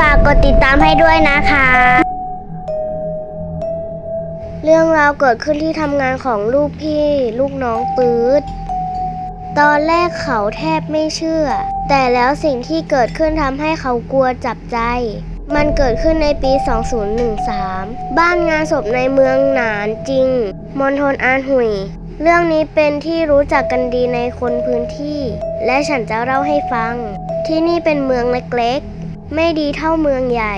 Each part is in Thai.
ฝากกดติดตามให้ด้วยนะคะ เรื่องราวเกิดขึ้นที่ทำงานของลูกพี่ ลูกน้องปื๊ด ตอนแรกเขาแทบไม่เชื่อ แต่แล้วสิ่งที่เกิดขึ้นทำให้เขากลัวจับใจ มันเกิดขึ้นในปี 2013 บ้านงานศพในเมืองหนานจริง มณฑลอานหุย เรื่องนี้เป็นที่รู้จักกันดีในคนพื้นที่ และฉันจะเล่าให้ฟัง ที่นี่เป็นเมืองเล็กๆ ไม่ดีเท่าเมืองใหญ่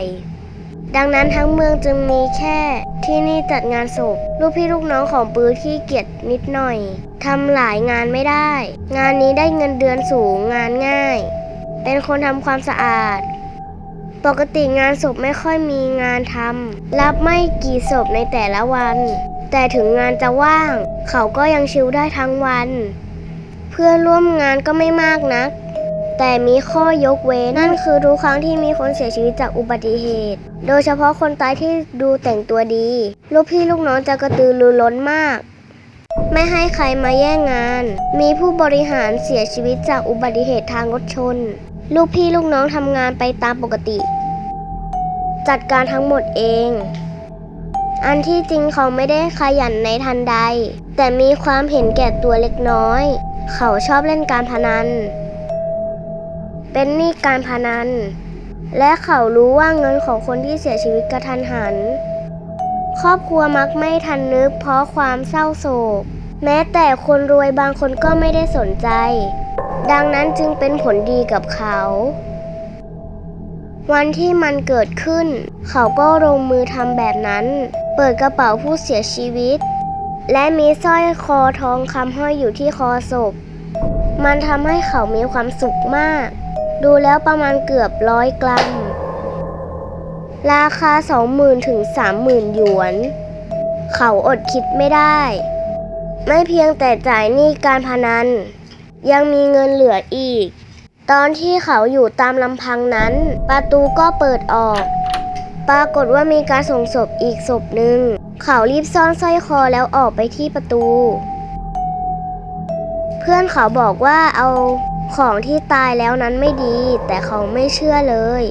ดังนั้นทั้งเมืองจึงมีแค่ที่นี่จัดงานศพ ลูกพี่ลูกน้องของปื้อที่เกียจนิดหน่อยทำหลายงานไม่ได้ งานนี้ได้เงินเดือนสูงงานง่าย เป็นคนทำความสะอาด ปกติงานศพไม่ค่อยมีงานทำรับไม่กี่ศพในแต่ละวัน แต่ถึงงานจะว่าง เขาก็ยังชิลได้ทั้งวัน เพื่อนร่วมงานก็ไม่มากนัก แต่มีข้อยกเว้น นั่นคือทุกครั้งที่มีคนเสียชีวิตจากอุบัติเหตุ โดยเฉพาะคนตายที่ดูแต่งตัวดี ลูกพี่ลูกน้องจะกระตือรือร้นมาก ไม่ให้ใครมาแย่งงาน มีผู้บริหารเสียชีวิตจากอุบัติเหตุทางรถชน ลูกพี่ลูกน้องทำงานไปตามปกติ จัดการทั้งหมดเอง อันที่จริงเขาไม่ได้ขยันในทันใด แต่มีความเห็นแก่ตัวเล็กน้อย เขาชอบเล่นการพนัน เป็นหนี้การพนัน และเขารู้ว่าเงินของคนที่เสียชีวิตกระทันหัน ครอบครัวมักไม่ทันนึกเพราะความเศร้าโศก แม้แต่คนรวยบางคนก็ไม่ได้สนใจ ดังนั้นจึงเป็นผลดีกับเขา วันที่มันเกิดขึ้น เขาก็ลงมือทำแบบนั้น เปิดกระเป๋าผู้เสียชีวิต และมีสร้อยคอทองคำห้อยอยู่ที่คอศพมันทำให้เขามีความสุขมาก ดูแล้วประมาณเกือบร้อยกรัม ราคา 20,000 ถึง 30,000 หยวน เขาอดคิดไม่ได้ ไม่เพียงแต่จ่ายหนี้การพนัน ยังมีเงินเหลืออีก ตอนที่เขาอยู่ตามลำพังนั้น ประตูก็เปิดออก ปรากฏว่ามีการส่งศพอีกศพหนึ่ง เขารีบซ่อนสร้อยคอแล้วออกไปที่ประตู เพื่อนเขาบอกว่าเอา ของที่ตายแล้วนั้นไม่ดี แต่เขาไม่เชื่อเลย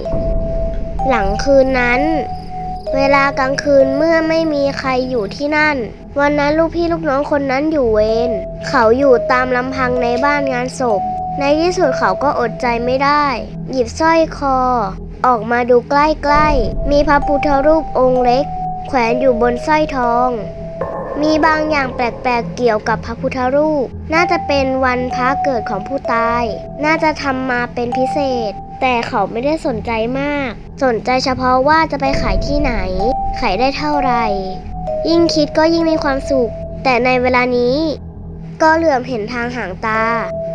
หลังคืนนั้น เวลากลางคืนเมื่อไม่มีใครอยู่ที่นั่น วันนั้นลูกพี่ลูกน้องคนนั้นอยู่เวรเขาอยู่ตามลำพังในบ้านงานศพ ในที่สุดเขาก็อดใจไม่ได้ หยิบสร้อยคอ ออกมาดูใกล้ๆ มีพระพุทธรูปองค์เล็ก แขวนอยู่บนสร้อยทอง มีบางอย่างแปลกๆเกี่ยวกับพระพุทธรูป น่าจะเป็นวันพระเกิดของผู้ตาย น่าจะทำมาเป็นพิเศษ แต่เขาไม่ได้สนใจมาก สนใจเฉพาะว่าจะไปขายที่ไหน ขายได้เท่าไหร่ ยิ่งคิดก็ยิ่งมีความสุข แต่ในเวลานี้ ก็เหลือมเห็นทางห่างตา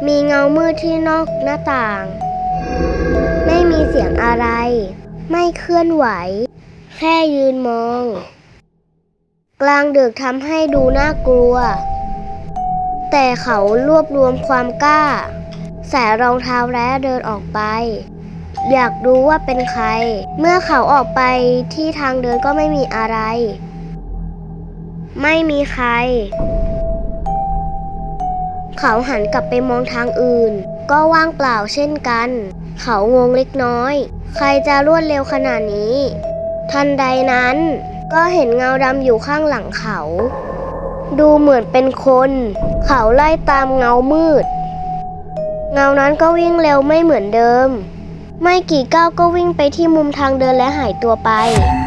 มีเงามืดที่นอกหน้าต่าง ไม่มีเสียงอะไร ไม่เคลื่อนไหว แค่ยืนมอง กลางดึกทำให้ดูน่ากลัว แต่เขารวบรวมความกล้า ใส่รองเท้าและเดินออกไป อยากรู้ว่าเป็นใคร เมื่อเขาออกไปที่ทางเดินก็ไม่มีอะไร ไม่มีใคร เขาหันกลับไปมองทางอื่น ก็ว่างเปล่าเช่นกัน เขางงเล็กน้อย ใครจะรวดเร็วขนาดนี้ ทันใดนั้น ก็เห็นเงาดำอยู่ข้างหลังเขา ดูเหมือนเป็นคน เขาไล่ตามเงามืด เงานั้นก็วิ่งเร็วไม่เหมือนเดิม ไม่กี่ก้าวก็วิ่งไปที่มุมทางเดินและหายตัวไป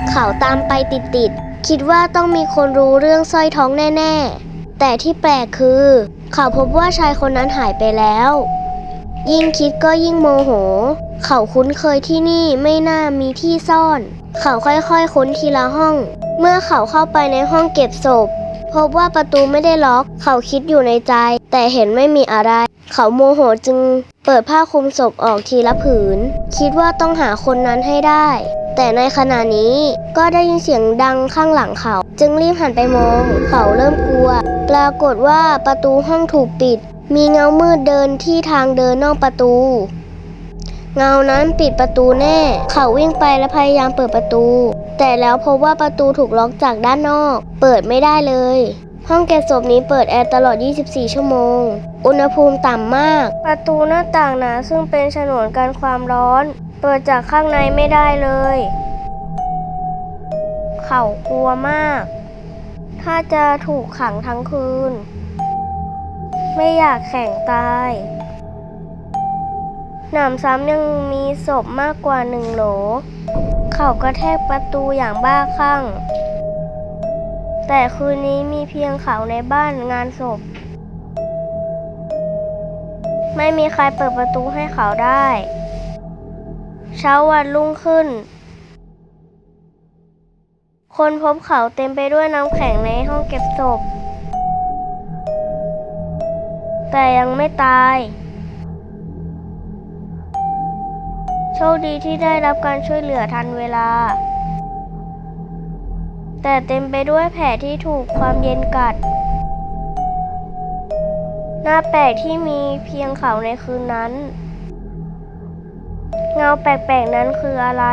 เขาตามไปติดๆ คิดว่าต้องมีคนรู้เรื่องสร้อยท้องแน่ๆ แต่ที่แปลกคือ เขาพบว่าชายคนนั้นหายไปแล้ว ยิ่งคิดก็ยิ่งโมโห เขาคุ้นเคยที่นี่ไม่น่ามีที่ซ่อน เขาค่อยๆ ค้นทีละห้อง เมื่อเขาเข้าไปในห้องเก็บศพ พบว่าประตูไม่ได้ล็อก เขาคิดอยู่ในใจ แต่เห็นไม่มีอะไร เขาโมโหจึง เปิดผ้าคลุมศพออกทีละผืน คิดว่าต้องหาคนนั้นให้ได้ แต่ในขณะนี้ก็ได้ยินเสียงดังข้างหลังเขา จึงรีบหันไปมอง เขาเริ่มกลัว ปรากฏว่าประตูห้องถูกปิด มีเงามืดเดินที่ทางเดินนอกประตู เงานั้นปิดประตูแน่ เขาวิ่งไปและพยายามเปิดประตู แต่แล้วพบว่าประตูถูกล็อกจากด้านนอก เปิดไม่ได้เลย ห้องเก็บศพนี้เปิดแอร์ตลอด 24 ชั่วโมง อุณหภูมิต่ำมาก ประตูหน้าต่างหนาซึ่งเป็นฉนวนกันความร้อน เปิดจากข้างในไม่ได้เลย เขากลัวมาก ถ้าจะถูกขังทั้งคืน ไม่อยากแข่งตาย หนำซ้ำยังมีศพมากกว่าหนึ่งโหล เขากระแทกประตูอย่างบ้าคลั่ง แต่คืนนี้มีเพียงเขาในบ้านงานศพ ไม่มีใครเปิดประตูให้เขาได้ เช้าวันรุ่งขึ้น คนพบเขาเต็มไปด้วยน้ำแข็งในห้องเก็บศพ แต่ยังไม่ตาย โชคดีที่ได้รับการช่วยเหลือทันเวลา แต่เต็มไปด้วยแผลที่ถูกความเย็นกัด หน้าแปลกที่มีเพียงเขาในคืนนั้น เงาแปลกๆนั้นคืออะไร